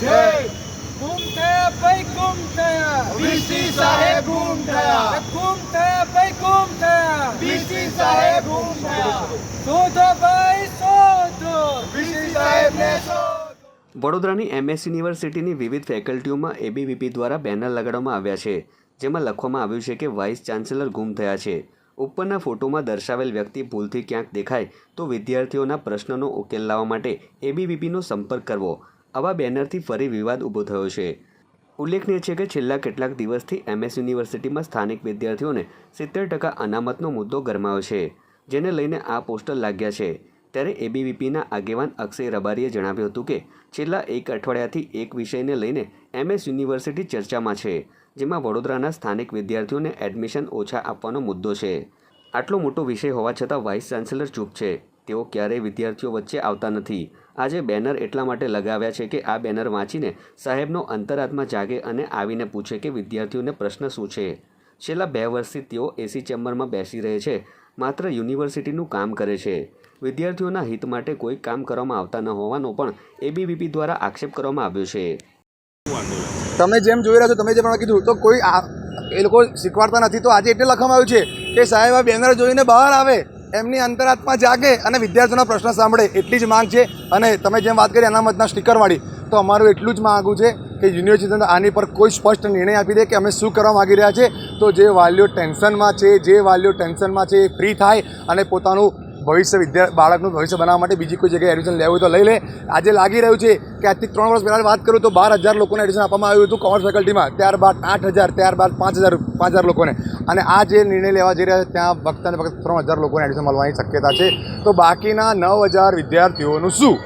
જય ગુમ થયા ભાઈ ગુમ થયા બીસી સાહેબ ગુમ થયા ગુમ થયા ભાઈ ગુમ થયા બીસી સાહેબ ગુમ થયા શોધો ભાઈ શોધો. બીસી સાહેબ ને વડોદરાની એમએસ યુનિવર્સિટીની વિવિધ ફેકલ્ટીઓમાં એબીવીપી દ્વારા બેનર લગાડવામાં આવ્યા છે જેમાં લખવામાં આવ્યું છે કે વાઇસ ચાન્સેલર ગુમ થયા છે. ઉપરના ફોટોમાં દર્શાવેલ વ્યક્તિ ભૂલથી ક્યાંક દેખાય તો વિદ્યાર્થીઓના પ્રશ્નનો ઉકેલ લાવવા માટે એબીવીપીનો સંપર્ક કરવો. આવા બેનરથી ફરી વિવાદ ઊભો થયો છે. ઉલ્લેખનીય છે કે છેલ્લા કેટલાક દિવસથી એમએસ યુનિવર્સિટીમાં સ્થાનિક વિદ્યાર્થીઓને સિત્તેર ટકા અનામતનો મુદ્દો ગરમાયો છે, જેને લઈને આ પોસ્ટર લાગ્યા છે. ત્યારે એબીવીપીના આગેવાન અક્ષય રબારીએ જણાવ્યું હતું કે છેલ્લા એક અઠવાડિયાથી એક વિષયને લઈને એમએસ યુનિવર્સિટી ચર્ચામાં છે, જેમાં વડોદરાના સ્થાનિક વિદ્યાર્થીઓને એડમિશન ઓછા આપવાનો મુદ્દો છે. આટલો મોટો વિષય હોવા છતાં વાઇસ ચાન્સેલર ચૂપ છે. તેઓ ક્યારેય વિદ્યાર્થીઓ વચ્ચે આવતા નથી. આજે બેનર એટલા માટે લગાવ્યા છે કે આ બેનર વાંચીને સાહેબનો અંતરાત્મા જાગે અને આવીને પૂછે કે વિદ્યાર્થીઓને પ્રશ્ન શું છે. છેલ્લા બે વર્ષથી તેઓ એસી ચેમ્બરમાં બેસી રહે છે. માત્ર યુનિવર્સિટીનું કામ કરે છે. વિદ્યાર્થીઓના હિત માટે કોઈ કામ કરવામાં આવતા ન હોવાનો પણ એબીવીપી દ્વારા આક્ષેપ કરવામાં આવ્યો છે. તમે જેમ જોઈ રહ્યા છો, તમે જે પ્રમાણે કીધું, તો કોઈ એ લોકો શીખવાડતા નથી. તો આજે એટલે લખવામાં આવ્યું છે કે સાહેબ, આ બેનર જોઈને બહાર આવે. એમની અંતરાત્મા જાગે અને વિદ્યાર્થીઓના પ્રશ્ન સાંભળે એટલી જ માંગ છે. અને તમે જેમ વાત કરી અનામતના સ્ટીકરવાળી તો અમારું એટલું જ માગવું છે કે યુનિવર્સિટી આની પર કોઈ સ્પષ્ટ નિર્ણય આપી દે કે અમે શું કરવા માગી રહ્યા છે. તો જે વાલીઓ ટેન્શનમાં છે, જે વાલીઓ ટેન્શનમાં છે એ ફ્રી થાય અને પોતાનું ભવિષ્ય વિદ્યા, બાળકનું ભવિષ્ય બનાવવા માટે બીજી કોઈ જગ્યાએ એડમિશન લેવું તો લઈ લે. આજે લાગી રહ્યું છે કે આજથી ત્રણ વર્ષ પહેલાં વાત કરું તો બાર હજાર લોકોને એડમિશન આપવામાં આવ્યું હતું કોમર્સ ફેકલ્ટીમાં ત્યારબાદ આઠ હજાર, ત્યારબાદ પાંચ હજાર પાંચ હજાર લોકોને. અને આ જે નિર્ણય લેવા જઈ રહ્યા છે, ત્યાં ફક્ત અને ત્રણ હજાર લોકોને એડમિશન મળવાની શક્યતા છે. તો બાકીના નવ હજાર વિદ્યાર્થીઓનું શું?